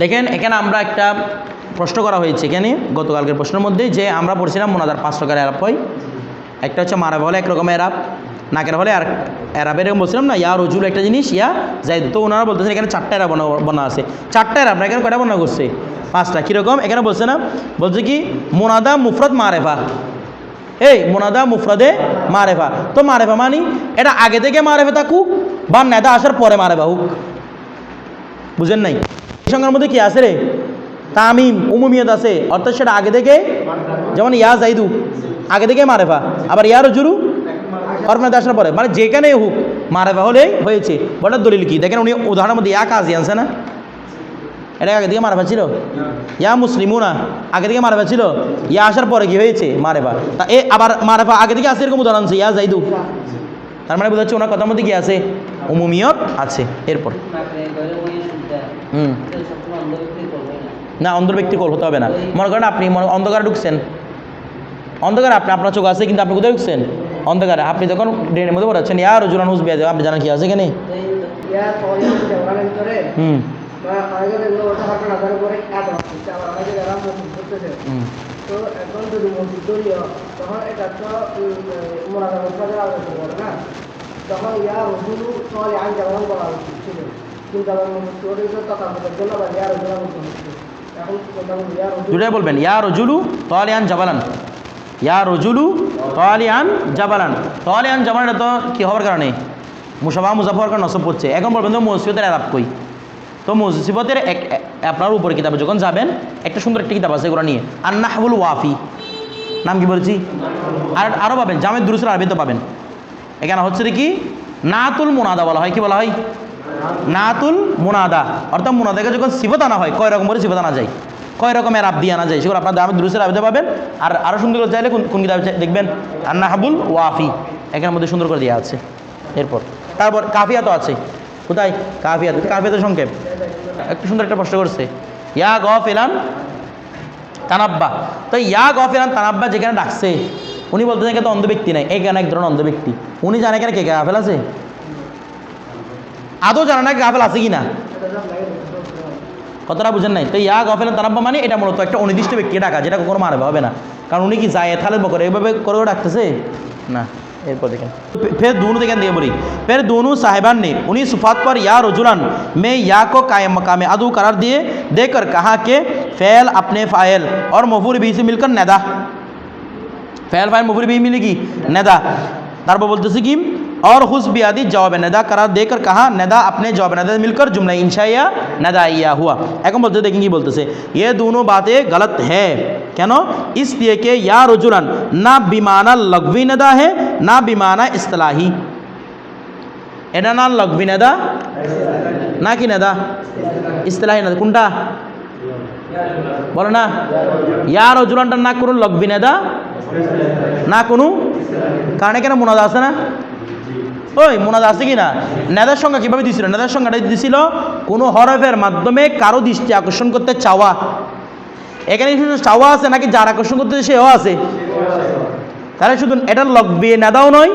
দেখেন, এখানে আমরা একটা প্রশ্ন করা হয়েছে এখানে, গতকালকের প্রশ্নের মধ্যে যে আমরা পড়ছিলাম মোনাদার পাঁচ প্রকার এরাব হয় একটা হচ্ছে মারাব হলে একরকম এরাব, নাকের হলে আর এরাবের এরকম বলছিলাম না, ইয়া রজুল একটা জিনিস, ইয়া যাই তো ওনারা বলতেছেন এখানে চারটা এরাব বনা আছে। চারটা না, এখানে কয়টা বর্ণনা করছে? পাঁচটা, কীরকম? এখানে বলছে না, বলছে কি, মোনাদা মুফরত মারেফা। এই, মোনাদা মুফরাদে মারেফা। তো মারেফা মানি, এটা আগে থেকে মারেফা থাকুক, বা নেদা আসার পরে মারেফা হোক। বুঝেন নাই? সংখ্যার মধ্যে কি আছে রে? তামিম উমুমিয়ত আছে। অর্থাৎ সেটা আগে থেকে যেমন ইয়া জাইদু, আগে থেকে মারেফা। আবার ইয়ার জুরু অর্পণাতে আসার পরে। মানে যেখানে হোক, মারেফা হলেই হয়েছে। বটার দলিল কি? দেখেন উনি উদাহরণের মধ্যে ইয়া কাজী আনছে না? এটা আগে থেকে মারেফা ছিল? ইয়া মুসলিমও না আগে থেকে মারেফা ছিল? ইয়া আসার পরে কি হয়েছে? মারেফা। তা এ আবার মারেফা আগে থেকে আছে এরকম উদাহরণ ইয়া জাইদু। তার মানে বোঝা যাচ্ছে ওনার কথার মধ্যে কি আছে? উমুমিয়ত আছে। এরপর। হুম। না অন্ধ ব্যক্তি কল হতে হবে না। মনে করেন আপনি অন্ধকারে ঢুকছেন। অন্ধকারে আপনি, আপনার চোখ আছে কিন্তু আপনি কোথায় ঢুকছেন? অন্ধকারে। আপনি যখন ড্রেনের মধ্যে পড়াচ্ছেন ইয়ার রজুলান হুসবে আপনি জানেন কি আছে keren. হুম। তো এখন যদি মসজিদ দলীয় তখন এটা তো মোনাজা মোসাদের আলোচনা করে না? তখন ইয়া রসুলু সবাই আইন যেমন বলা উচিত ছিল। কিন্তু আবার মসজিদ তো তথাকথের জন্য আবার ইয়া রসুল দুটাই বলবেন ইয়া রজুলু তলিয়ান জাবালান। ইয়া রজুলু জাবালান। জাবালান তো কি হওয়ার কারণে? মুসাফা হওয়ার কারণে নসব হচ্ছে এখন বলবেন, তো মসজিদের আলাপ কই? তো মসজিবতের এক আপনার উপরে কিতাবে যখন যাবেন, একটা সুন্দর একটা কিতাব আছে এগুলো নিয়ে। আর নাহবুল ওয়াফি। নাম কি বলছি? আর আরও পাবেন, জামেদ দুরুসের আরবিতে পাবেন। এখানে হচ্ছে কি? নাতুল মোনাদা বলা হয়, কি বলা হয়? নাতুল মুনাদা। অর্থাৎ মোনাদাকে যখন সিফত আনা হয়, কয় রকম করে সিফত আনা যায়? কয় রকমের আব্দি আনা যায়? সেগুলো আপনার দামের দুরুসের আবিদা পাবেন। আর আরও সুন্দর করে চাইলে কোন কোন কিতাবে দেখবেন? আর নাহাবুল ওয়াফি। এখানের মধ্যে সুন্দর করে দেওয়া আছে। এরপর, তারপর কাফিয়া তো আছে। কোথায়? কাফিয়া কাফিয়া সংক্ষেপ। একটু সুন্দর একটা প্রশ্ন করছে। ইয়া গ ফেলান তানাব্বা। তো ইয়া গ ফেলান তানাব্বা যেখানে ডাকছে, উনি বলতেছেন এখানে তো অন্ধ ব্যক্তি নাই। এখানে এক ধরনের অন্ধ ব্যক্তি। উনি জানে এখানে কে গাফেল আছে? আদৌ জানে না গাফেল আছে কি না কতটা বুঝেন নাই। তো ইয়া গফেল তানাব্বা মানে এটা মূলত একটা অনির্দিষ্ট ব্যক্তি ডাকা, যেটা কখনো মারবে, হবে না। কারণ উনি কি যায় থালে বকরে এভাবে করেও ডাকতেছে? না। এরপর দেখেন फिर दोनों देखन दिए बोली फिर दोनों साहिबान ने उन्हीं सुफात पर या रजुलन में या को कायम मकाम अदू करार दिए देकर कहा कि फ़ैल अपने फ़ाइल और मफूर भी से मिलकर नदा फ़ैल फ़ाइल मफूर भी मिलेगी नदा তারপর বলতেছে কি और खुश बियादी जवाब नदा करार देकर कहा नदा अपने जवाब नदा से मिलकर जुमला इंशाइया नदाइया हुआ এখন বলতে দেখেন কি বলতেছে ये दोनों बातें गलत है কেন इसलिए कि या रजुलन ना बिमाना लगवी नदा है ना बिमाना इस्तलाही এটা না লগবি নেদা না কি নেদা ইস্তেলাহি নেদা কোনটা বলো না ইয়ার অজুলানটার না কোনো লগবি নেদা না কোনো কারণ এখানে মোনাদা আছে না ওই মোনাদা আছে কি না নেদার সংখ্যা কীভাবে দিছিল? নেদার সংখ্যাটা দিছিল, কোনো হরফের মাধ্যমে কারও দৃষ্টি আকর্ষণ করতে চাওয়া। এখানে শুধু চাওয়া আছে নাকি যার আকর্ষণ করতে সেও আছে? তাহলে শুধু এটা লগবি নেদাও নয়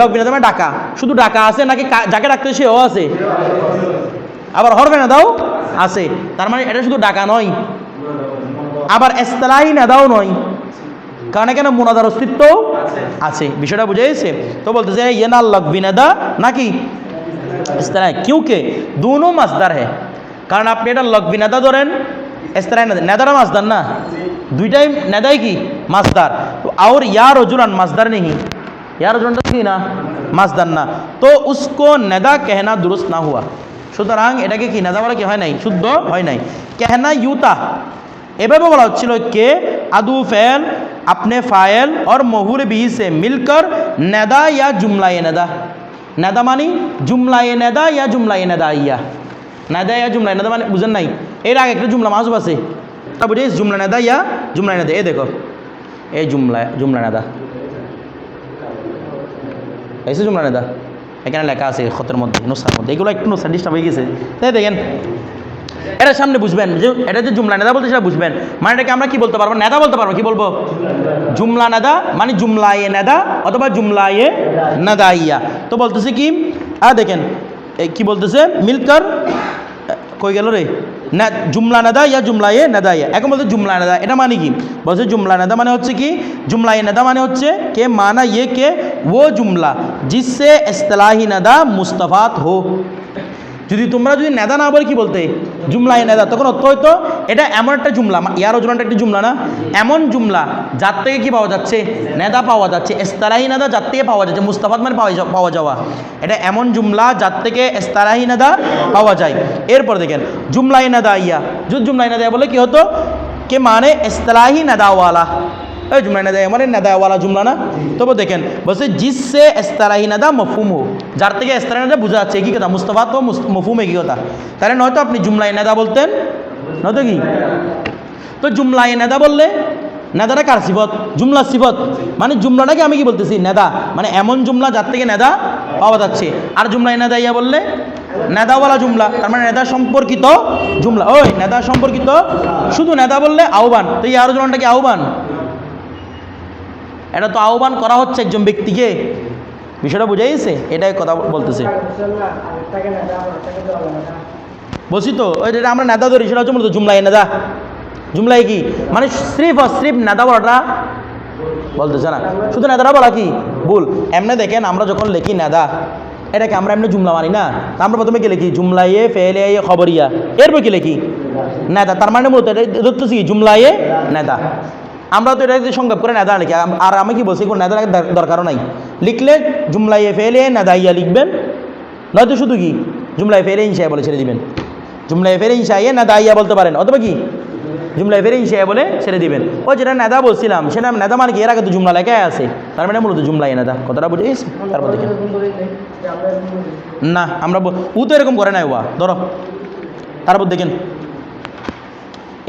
লগবি নেদা মানে ডাকা। শুধু ডাকা আছে নাকি যাকে ডাকতে সেও আছে? আবার হরফে নেদাও আছে। তার মানে এটা শুধু ডাকা নয়, আবার এস্তালাহি নেদাও নয়। কারণ এখানে মোনাদার অস্তিত্ব আছে? বিষয়টা বুঝে গেছে? তো বলতেছে ইয়ে না লগবি নেদা নাকি ইস্তালাহি কিউকে দুনো মাসদার হ্যাঁ কারণ আপনি এটা লগবি নেদা ধরেন নেদা নেদারা মাসদার না? দুইটাই নেদাই কি? মাসদার। তো আর ইয়ার রজুলান, মাসদার নেই यार রজনটা কি না? মাসদার না। তো উসকো নেদা কেহনা দুরুস্ত না হুয়া। সুতরাং এটাকে কি, নেদা বলা কি হয় নাই? শুদ্ধ হয় নাই। কেহনা ইউতা। এভাবে বলা হচ্ছিল কে? আদু ফেল अपने फायल और महुर भी से मिलकर नदा या जुमला नदा नदा मानी जुमला नदा या जुमला नदा ইয়া নাদা ইয়া জুমলা নাদা মানে বুঝেন নাই এর আগে একটা জুমলা মাসুব আছে তা বুঝে জুমলা নাদা ইয়া জুমলা নাদা এই দেখো এই জুমলা জুমলা নাদা এসে জুমলা নেদা এখানে লেখা আছে খতের মধ্যে নোসার মধ্যে এগুলো একটু নোসার ডিস্টার্ব হয়ে গেছে তাই দেখেন এটা সামনে বুঝবেন, যে এটা যে জুমলা নেদা বলতে সেটা বুঝবেন। মানে এটাকে আমরা কি বলতে পারব? নেদা বলতে পারব, কি বলব? জুমলা নেদা মানে জুমলায়ে নেদা, অথবা জুমলায়ে নেদা ইয়া তো বলতেছে কি আর দেখেন কি বলতেছে? মিলকার কই গেল রে? না, জুমলা নেদা ইয়া জুমলা এ নেদা ইয়া এখন বলতে জুমলা নেদা, এটা মানে কি? বলছে জুমলা নেদা মানে হচ্ছে কি? জুমলা এ নেদা মানে হচ্ছে কে মানা ইয়ে কে? ও জুমলা, জিসে ইস্তলাহি নেদা মুস্তফাত হো। যদি তোমরা যদি নেদা না বলে কি বলতে? জুমলা এ নেদা। তখন হয়তো এটা এমন একটা জুমলা ইয়ার ওজনটা একটা জুমলা না? এমন জুমলা, যার থেকে কি পাওয়া যাচ্ছে? নেদা পাওয়া যাচ্ছে। এস্তারাহি নেদা যার থেকে পাওয়া যাচ্ছে মুস্তাফাত মানে পাওয়া পাওয়া যাওয়া। এটা এমন জুমলা যার থেকে এস্তারাহি নেদা পাওয়া যায়। এরপর দেখেন, জুমলাই নেদা ইয়া। যদি জুমলাই নেদা বলে কি হতো? কে মানে এস্তালাহি নেদাওয়ালা। এই জুমলা নেদা মানে নেদাওয়ালা জুমলা না? তবে দেখেন, বলছে জিসসে এস্তারাহি নেদা মফুম হো যার থেকে এস্তারাহি নেদা বোঝা যাচ্ছে কি কথা, মুস্তফা তো মফুম কি কথা। তাহলে নয়তো আপনি জুমলাই নেদা বলতেন? নয়তো কি? তো জুমলাই নেদা বললে, নেদাটা কার সিফত? জুমলা সিফত। মানে জুমলাটাকে আমি কি বলতেছি? নেদা। মানে এমন জুমলা যার থেকে নেদা পাওয়া যাচ্ছে। আর জুমলাই নেদা ইয়া বললে? নেদাওয়ালা জুমলা। তার মানে নেদা সম্পর্কিত জুমলা। ওই, নেদা সম্পর্কিত, শুধু নেদা বললে আহ্বান। তো এই আরও জনটা কি আহ্বান? এটা তো আহ্বান করা হচ্ছে একজন ব্যক্তিকে। বিষয়টা বুঝাই গেছে? এটাই কথা বলতেছে। বলছি তো যেটা আমরা নেদা ধরি, সেটা হচ্ছে মূলত জুমলাই নেদা জুমলাই কি? মানে স্রিফ আর স্রিফ নেদা বলাটা বলতেছে না। শুধু নেদারা বলা কি? ভুল। এমনি দেখেন, আমরা যখন লিখি নেদা এটাকে আমরা এমনি জুমলা মানি না। আমরা প্রথমে কি লিখি? জুমলাইয়ে ফেলে খবরিয়া। এরপর কি লিখি? নেদা তার মানে মূলত এটা ধরতেছি জুমলাইয়ে নেদা আমরা তো এটা যদি সংক্ষেপ করে নেদা লিখি। আর আমি কি বলছি, কোনো নেদা দরকারও নাই। লিখলে জুমলাইয়ে ফেলে নেদাইয়া লিখবেন। নয়তো শুধু কি? জুমলায় ফেরে ইনশায় বলে ছেড়ে দিবেন। জুমলায় ফেরে ইনশাইয়ে না দাইয়া বলতে পারেন, অথবা কি? জুমলায় ফেরে ইনশায় বলে ছেড়ে দিবেন। ও যেটা নেদা বলছিলাম, সেটা নেদা মানে কি? এর আগে তো জুমলা লেখাই আছে। তার মানে মূলত জুমলাই নেদা। কথাটা বুঝে গেছি? তারপর দেখেন। না, আমরা ও তো এরকম করে নাই, ওয়া। ধরো। তারপর দেখেন।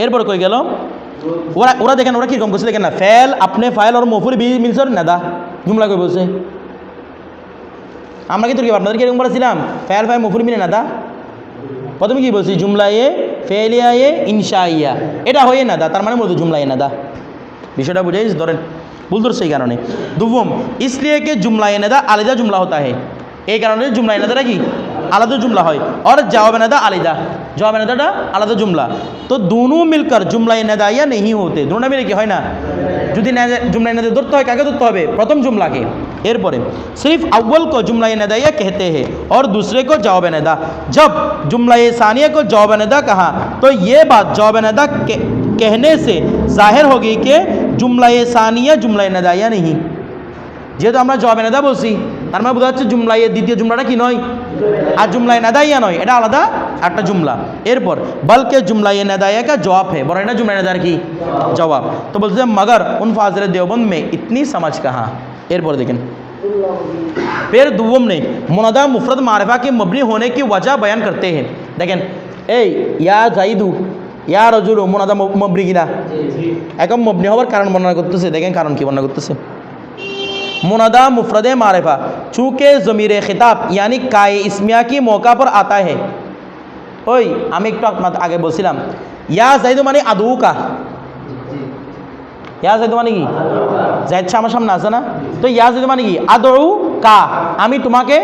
এরপর কই গেল? ওরা ওরা দেখেন, ওরা কীরকম বলছে, দেখেন না, ফেল, আপনি ফাইল ওর মফুর বি মিলছে না দা জুমলা করে বলছে? আমরা কি তোর কি, আপনাদের কীরকম বলেছিলাম? ফেল, ফাইল মফুর মিলে না দা প্রথমে কী বলছি? জুমলা এ ফেলিয়া এ ইনশা ইয়া এটা হয়ে না দা তার মানে মূলত জুমলা এ না দা বিষয়টা বুঝে ধরেন, ভুল ধরছে এই কারণে। দুবম ইসলিয়াকে জুমলা এনে দা আলাদা জুমলা হতা হে এই কারণে জুমলা এনে দা কি? আলাদা জুমলা হয়। আর জবাব না দা আলাদা। জবাব নাদাটা আলাদা জুমলা তো दोनों मिलकर जुमला नदा या नहीं होते दोनों মিলে কি হয় না যদি নেদা- জুমলা नदा ধরতে হয় কাকে ধরতে হবে প্রথম জুমলাকে এরপরে सिर्फ अव्वल को जुमला नदा या कहते हैं और दूसरे को जवाब नदा जब जुमला सानिया को जवाब नदा कहा तो ये बात जवाब नदा के, कहने से जाहिर होगी कि जुमला सानिया जुमला नदाया नहीं যেহেতু আমরা জবাবে নেদা বলছি তার মানে বোঝা যাচ্ছে জুমলাই দ্বিতীয় জুমলাটা কি নয় আর জুমলাই নেদাইয়া নয় এটা আলাদা একটা জুমলা এরপর বলকে জুমলাই নেদাইয়া কা জবাব है বড় এটা জুমলাই নেদার কি জবাব তো বলছে মগর উন ফাজর देवबंद में इतनी समझ कहाँ এরপর দেখেন উল্লাহ বলি। फिर दुवम ने मुनदा मुफरत मारफा के मबनी होने की वजह बयान करते हैं देखें এই ইয়া জাইদু ইয়া রজুলু মুনাদা মবনি কিনা এখন মবনি হওয়ার কারণ বর্ণনা করতেছে দেখেন কারণ কি বর্ণনা করতেছে मुनदा मुफरद मारफा चूँकि ज़मीर ख़िताब यानी काय इसमिया की मौका पर आता है ওই আমি একটু আপনার আগে বলছিলাম ইয়া জাইদু মানে আদু কা ইয়া জাইদু মানে কি জাইদ আমার সামনে আছে না তো ইয়া জাইদু মানে কি আদৌ কা আমি তোমাকে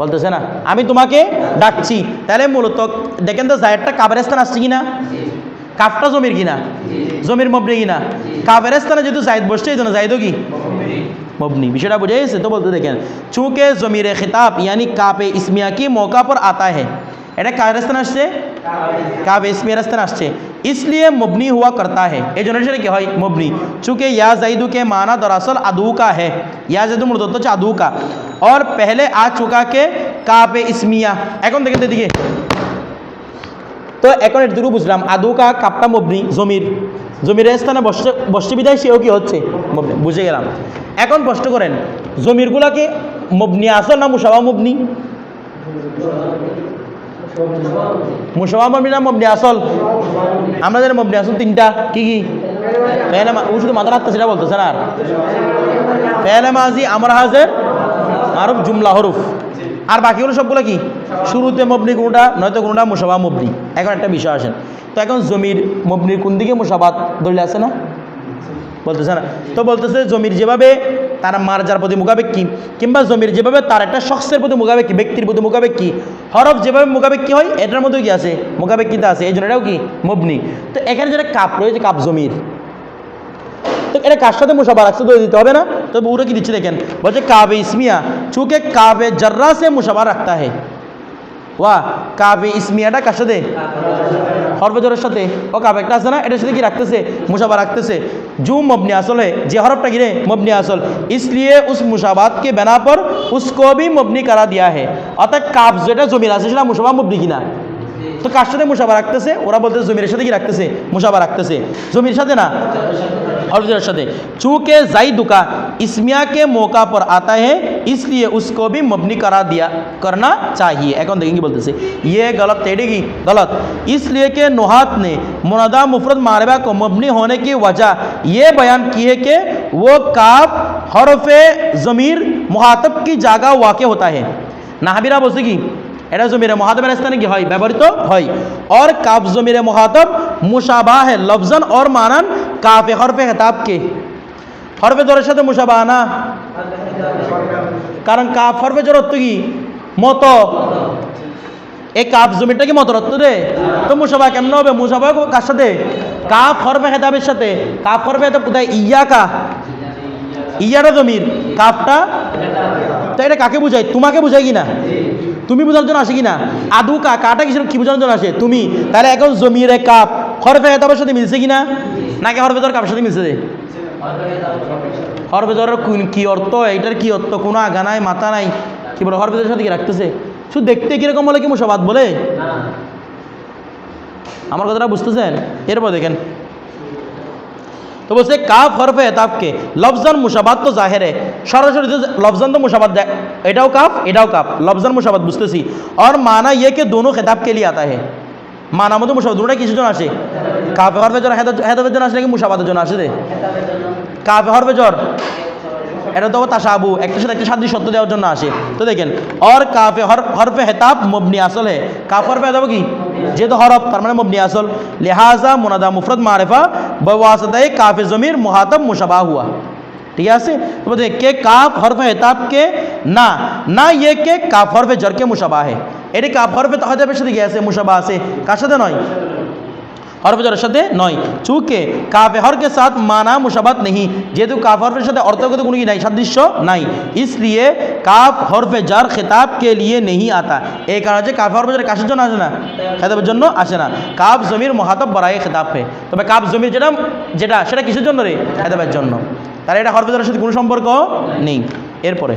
বলতেছে না আমি তোমাকে ডাকছি তাহলে মূলত দেখেন তো জায়দটা কাবের স্থান আসছে কিনা কাফটা জমির কিনা জমির মবনি কিনা কাবের স্থানে যেহেতু জায়দ বসছে এই জন্য জায়দও কি मबनी। बिशरा इसे तो बोलते देखें। चूँकि ज़मीर ख़िताब यानी काप इसमिया की मौका पर आता है। এটা का রাস্তানে আসছে কাব ইসমিয়া রাস্তানে আসছে इसलिए मबनी हुआ करता है। ये जनरेशन क्या है? मबनी। चूँकि या जईदू के माना दरअसल अदू का है। या जैदू तो चादू का। और पहले आ चुका के काप इसमिया। এখন দেখেন দেখে তো এখন এটুকু বুঝলাম আদু কা কাপটা মুবনি জমির জমির স্থানে বসছে বিদায় সেও কি হচ্ছে? বুঝে গেলাম। এখন প্রশ্ন করেন জমিরগুলাকে মবনি আসল না মুসাবা মবনি? মুসাবা মবনি না মবনি আসল? আমরা জানি মবনি আসল তিনটা। কি কি? মা- ও শুধু মাথা রাখতে সেটা বলতেছে না আর। পেহলে মাজি আমার হাজের আরব জুমলা হরুফ। আর বাকিগুলো সবগুলো কি? শুরুতে মবনি কোনোটা, নয়তো কোনোটা, মুসাবা মবনি। এখন একটা বিষয় আসেন। তো এখন জমির মবনির কোন দিকে মুসাবাত? দলিল আছে না? বলতেছে না। তো বলতেছে জমির যেভাবে তার মার্জার প্রতি মুখাপেক্ষী, কিংবা জমির যেভাবে তার একটা শখসের প্রতি মুখাপেক্ষী, ব্যক্তির প্রতি মুখাপেক্ষী, হরফ যেভাবে মুখাপেক্ষী হয়, এটার মধ্যেও কি আছে? মুখাপেক্ষিতা আছে। এই জন্য এটাও কি? মবনি। তো এখানে যেটা কাপ রয়েছে, কাপ জমির। তো এটা কার সাথে মুসাফা রাখছে তো দিতে হবে না তো বুড়ো কি দিচ্ছে দেখেন বলছে কাবে ইসমিয়া চুকে কাবে জর্রা সে মুসাফা রাখতা है ওয়া কাবে ইসমিয়াটা কার সাথে হরফজরের সাথে ও কাবে একটা আছে না এটার সাথে কি রাখতেছে মুসাফা রাখতেছে জু मबनी असल है जे हरफ गिरे मबनी असल इसलिए उस मुशाबात के बना पर उसको भी मबनी करा दिया है অর্থাৎ কাব যেটা জমির আছে সেটা মুসাফা মবনি কিনা তো কার সাথে মুসাফা রাখতেছে ওরা বলতেছে জমির সাথে কি রাখতেছে মুসাফা রাখতেছে জমির সাথে না हर्फजर शद चूँकि जाइदु का इसमिया के मौका पर आता है इसलिए उसको भी मबनी करा दिया करना चाहिए এখন দেখেন কি বলতেছে ये गलत टेढ़ेगी गलत इसलिए कि नुहात ने मुनदा मुफरत मारबा को मबनी होने की वजह ये बयान की है कि वो काफ हरफ ज़मीर मुहातब की जगह वाक़ होता है নাহাবিরা বলছে কি এটা জমিরে মহাদবের স্থানে কি হয়? ব্যবহৃত হয়। অর কাপ জমিরে মহাতব মুসাবাহে লফজান, অর মানান কাপে হরফে হেতাবকে হরফে জোরের সাথে মুসাবাহ না? কারণ কাপ হরফে জোর কি? মত। এই কাপ জমিটা কি মত অর্থ রে তো মুসাবাহ কেমন হবে? মুসাবাহ কার সাথে? কাপ হরফে হেতাবের সাথে। কাপ হরফে হেতাব কোথায়? ইয়াকা। ইয়াটা জমির। কাপটা তো এটা কাকে বুঝায়? তোমাকে বুঝায় কি না তুমি বোঝার জন্য আসে কি না আদু কা কাটা কিসের কি বোঝানোর জন্য আসে? তুমি তাহলে এখন জমিরে কাপ হরফে হেতাবের সাথে মিলছে কি না নাকি হরফে দর কাপের সাথে মিলছে? হরফে দরের কি অর্থ? এইটার কি অর্থ? কোনো আগা নাই মাথা নাই। কি বলে হরফে দরের সাথে কি রাখতেছে? শুধু দেখতে কীরকম বলে কি মুসাবাদ বলে? আমার কথাটা বুঝতেছেন? এরপর দেখেন। তো বলছে, কাফ হরফে এতাবকে লফজান মুসাবাদ তো জাহেরে। সরাসরি লফজান তো মুসাবাদ এটাও কাফ এটাও কাফ। লফজান মুসাবাদ বুঝতেছি। আর মানা ইয়েকে দোনো খেতাব কে লিয়ে আতা হে? মানা মতো মুসাবাদ দুটোটা কিছু জন আসে? কাফে হরফে জ্বর হেদাবের জন্য আসে নাকি মুসাবাদের জন্য আসে রে? কাফে হরফে জ্বর এটা তো তাসাবু একটা সাথে একটা সাদৃশ্য সত্য দেওয়ার জন্য আসে। তো দেখেন অর কাফে হরফে হেতাব মবনি আসলে। কাফ হরফে দেবো কি? যেহেতু হরফ, তার মানে মবনি আসল। লেহাজা মোনাদা মুফরত মারেফা বাসাদাই কাফে জমির মুহাতব মুশাবা হুয়া। ঠিক আছে? কে কাফ হরফে হেতাব কে? না। না ইয়ে কে কাফ হরফে জরকে মুসাবা হে এটি কাফ হরফে তাহাদের সাথে গিয়ে আছে মুসাবা আছে। কার সাথে নয়? হরফে জরের সাথে নয় চুকে কাফে হরকে সাথ মানা মুসাবাত নেই যেহেতু কাফ হরফের সাথে অর্থগত কোনো কি নাই সাদৃশ্য নাই इसलिए কাফ হরফে জার খেতাব কে লিয়ে নেই আতা এই কারণে হচ্ছে কাফ হরফে জার কাশের জন্য আসে না খেতাবের জন্য আসে না কাফ জমির মহাতব বরাই খেতাব হে তবে কাফ জমির যেটা যেটা সেটা কিসের জন্য রে খেতাবের জন্য তাহলে এটা হরফে জারের সাথে কোনো সম্পর্ক নেই এরপরে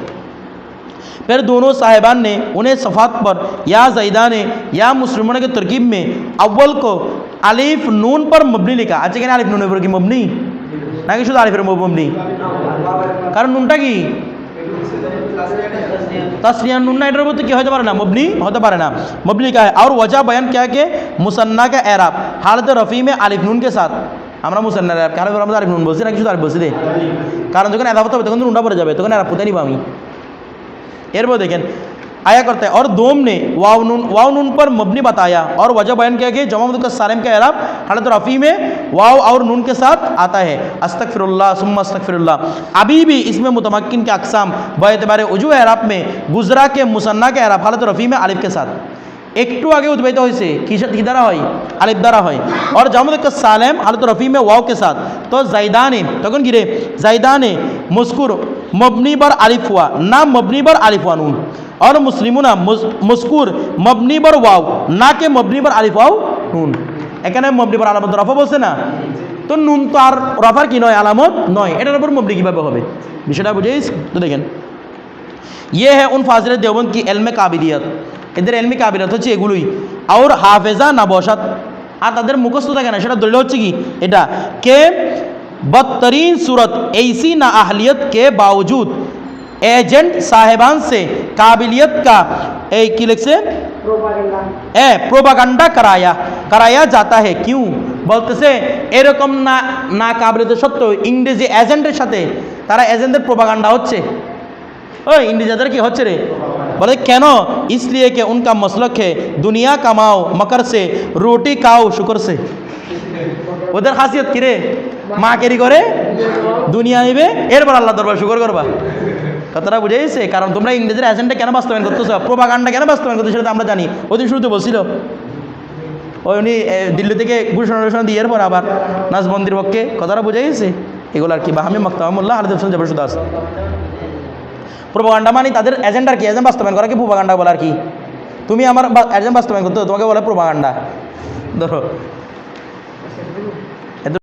फिर दोनों साहिबान ने उन्हें सफ़ात पर या जैदा ने या मुसलमानों की तरकीब में अव्वल को আলিফ নুন পর মবনি লেখা আছে কেন আলিফ নুনের উপর কি মবনি নাকি শুধু আলিফের উপর মবনি কারণ নুনটা কি तस्लिया नुन्ना एटर बोलते क्या होता पारे ना मबनी होता पारे ना मबनी का है और वजह बयान क्या है कि मुसन्ना का एराब हालत रफ़ी में आलिफ নুন के साथ আমরা মুসান্নার এরাব কারণ আমরা আলিফ নুন বলছি নাকি শুধু আলিফ বলছি রে কারণ যখন এরাব হবে তখন তো নুনটা পড়ে যাবে তখন এরাব পুঁতে নিব আমি एरपो देखें आया करता है। और दोम ने वाउनून वाउनून नून पर मबनी बताया। और वजह बयान किया कि जमा मुदक्कर सालिम का एराब हालत रफ़ी में वाव और नून के साथ आता है। अस्तक अस्तगफिरुल्लाह सुम्मा फिरल्ला अभी भी इसमें मुतमक्किन के अकसाम बतबार उजू एराब में गुजरा के मुसन्ना के एराब हालत रफ़ी में आलिफ के साथ। একটু আগে উদ্ভাবিত হয়েছে। কিসের কি দ্বারা হয়? আলিফ দ্বারা হয়। আর জামুদ সালেম আলত রফি মে ওয়াও কে সাথ। তো জাইদানে, তখন কি রে? জাইদানে মুস্কুর মবনিবার আলিফ ওয়া না মবনি বার আলিফ ওয়া নুন। আর মুসলিমুনা মুস্কুর মবনি ওয়াও, না কে মবনিবার আলিফ ওয়াও নুন। এখানে মবনিবার আলামত রফা বলছে না? তো নুন তো আর রফার কি নয়, আলামত নয়। এটার উপর মবনি কীভাবে হবে? বিষয়টা বুঝেছিস তো দেখেন। ইয়ে হ্যাঁ উন ফাজিল দেওবন কি এলমে কাবিদিয়ত এদের এলমি কাবিলিয়ত হচ্ছে এগুলোই আর হাফেজা না বসাত আর তাদের মুখস্থ থাকে না সেটা দলিল হচ্ছে কি এটা কে बदतरीन सूरत ऐसी नाअहलियत के बावजूद एजेंट साहेबान से काबिलियत का ए की लिख से প্রোপাগেন্ডা এ প্রোপাগান্ডা করায়া করায়া যাতা হে কিউ বলতেছে এরকম না না কাবিলিয়ত সত্ত্বেও ইংরেজি এজেন্টের সাথে তারা এজেন্টদের প্রোপাগান্ডা হচ্ছে ওই इंडिया কি হচ্ছে রে বলে কেন इसलिए कि उनका मसलक है दुनिया कमाओ मकर से रोटी खाओ शुक्र से ওদের খাসিয়ত কি রে মা কেরি করে দুনিয়া নিবে এরপর আল্লাহ দরবার শুকর করবা কথাটা বুঝে গেছে কারণ তোমরা ইংরেজের এজেন্টটা কেন বাস্তবায়ন করতেছো প্রোপাগান্ডা কেন বাস্তবায়ন করতেছো সেটা তো আমরা জানি ওই শুরুতে বলছিল ওই উনি এ, দিল্লি থেকে ঘোষণা ঘোষণা দিয়ে এরপর আবার নাজবন্দির পক্ষে কথাটা বুঝে গেছে এগুলো আর কি বাহামি মক্তামুল্লাহ আলদ হোসেন জবরসুদ দাস প্রোপাগান্ডা মানে তাদের এজেন্ডার কি? এজেন্ট বাস্তবায়ন করা কি প্রোপাগান্ডা বলার কি? তুমি আমার এজেন্ট বাস্তবায়ন করতে তোমাকে বলে প্রোপাগান্ডা। ধরো